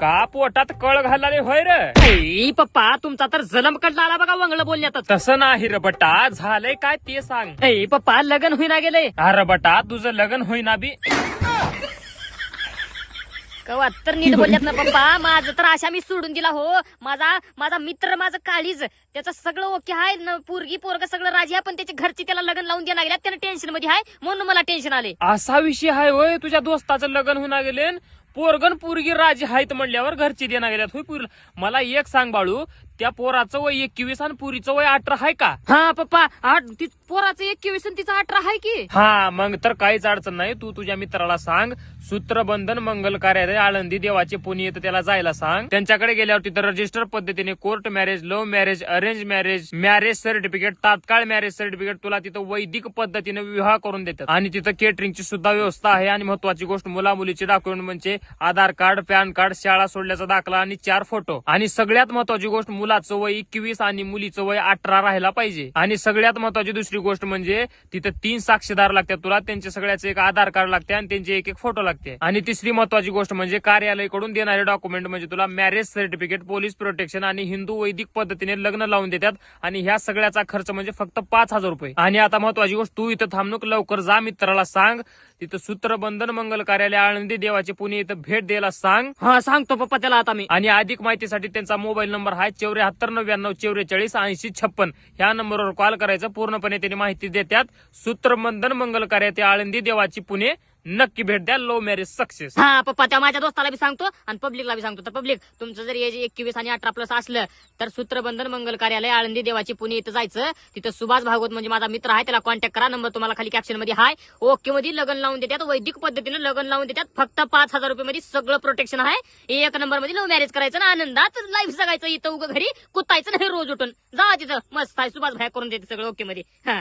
का पोटात कळ घालाले होय रे? पप्पा तुमचा तर जलम कडला आला बघा वंगळ बोलण्यातच. तसं नाही रे बटा झालंय काय ते सांग. ऐ पप्पा लग्न होईना गेले अरे बटा तुझं लग्न होईना बी. कवा तर नीट बोलल्यात ना पप्पा. माझं तर आशा मी सोडून दिला हो. माझा माझा मित्र माझं काळीज. त्याचं सगळं ओके आहे न पोरगी पोरग सगळं राजी आहे पण त्याच्या घरची त्याला लग्न लावून देणार गेल्यात. त्याला टेन्शनमध्ये आहे म्हणून मला टेन्शन आले असा विषय आहे होय तुझ्या दोस्ताचं लग्न होईना गेले पोरगन पोरगी राजी आहेत म्हणल्यावर घरची देणार गेल्यात. होय पुरीला. मला एक सांग बाळू त्या पोराचं वय एकवीस आणि पुरीचं वय अठरा आहे का? हा पप्पा आठ ती पोराचं एकवीस आणि तिचा अठरा आहे की. हा मग तर काहीच अडचण नाही. तू तुझ्या मित्राला सांग. सूत्रबंधन मंगल कार्यालय आळंदी देवाचे पुणे येतं त्याला जायला सांग. त्यांच्याकडे गेल्यावर तिथं रजिस्टर पद्धतीने court marriage love marriage arrange marriage marriage certificate तात्काळ मॅरेज सर्टिफिकेट तुला तिथं वैदिक पद्धतीने विवाह करून देतात. आणि तिथं केटरिंगची सुद्धा व्यवस्था आहे. आणि महत्वाची गोष्ट मुला मुलीचे डॉक्युमेंट म्हणजे आधार कार्ड पॅन कार्ड शाळा सोडल्याचा दाखला आणि चार फोटो आणि सगळ्यात महत्वाची गोष्ट मुलाचं वय एकवीस आणि मुलीचं वय अठरा राहायला पाहिजे. आणि सगळ्यात महत्वाची दुसरी गोष्ट म्हणजे तिथं तीन साक्षीदार लागतात तुला त्यांचे सगळ्याचे एक आधार कार्ड लागते आणि त्यांचे एक एक फोटो लागते आणि तिसरी महत्वाची गोष्ट म्हणजे कार्यालयाकडून देणारे डॉक्युमेंट म्हणजे तुला मॅरेज सर्टिफिकेट पोलीस प्रोटेक्शन आणि हिंदू वैदिक पद्धतीने लग्न लावून देतात. आणि ह्या सगळ्याचा खर्च म्हणजे फक्त पाच हजार रुपये. आणि आता महत्वाची गोष्ट तू इथं थांबणूक लवकर जा मित्राला सांग. तिथं सूत्रबंधन मंगल कार्यालय आळंदी देवाचे पुणे इथं भेट द्यायला सांग. हा सांगतो पप्पा त्याला आता मी. आणि अधिक माहितीसाठी त्यांचा मोबाईल नंबर आहे चौऱ्याहत्तर नव्याण्णव चौवेचाळीस ऐंशी छप्पन ह्या नंबरवर कॉल करायचा. पूर्णपणे त्यांनी माहिती देतात. सूत्रबंधन मंगल कार्य ते आळंदी देवाची पुणे नक्की भेट द्या. लो मॅरेज सक्सेस हा पप्पा त्या माझ्या दोस्ताला बी सांगतो आणि पब्लिकला बी सांगतो. तर पब्लिक तुमचं जर एज एकवीस आणि अठरा प्लस असलं तर सूत्रबंधन मंगल कार्यालय आळंदी देवाची पुणे इथं जायचं. तिथं सुभाष भागवत म्हणजे माझा मित्र आहे त्याला कॉन्टॅक्ट करा. नंबर तुम्हाला खाली कॅप्शनमध्ये हाय. ओके मध्ये लग्न लावून देतात. वैदिक पद्धतीने लग्न लावून देतात. फक्त पाच हजार रुपये मध्ये सगळं प्रोटेक्शन आहे. एक नंबरमध्ये लव्ह मॅरेज करायचं ना आनंदात लाईफ जगायचं. इथं उगं घरी कुतायचं नाही रोज उठून. जा तिथं. मस्त आहे. सुभाष भाय करून देते सगळं. ओके मध्ये. हा.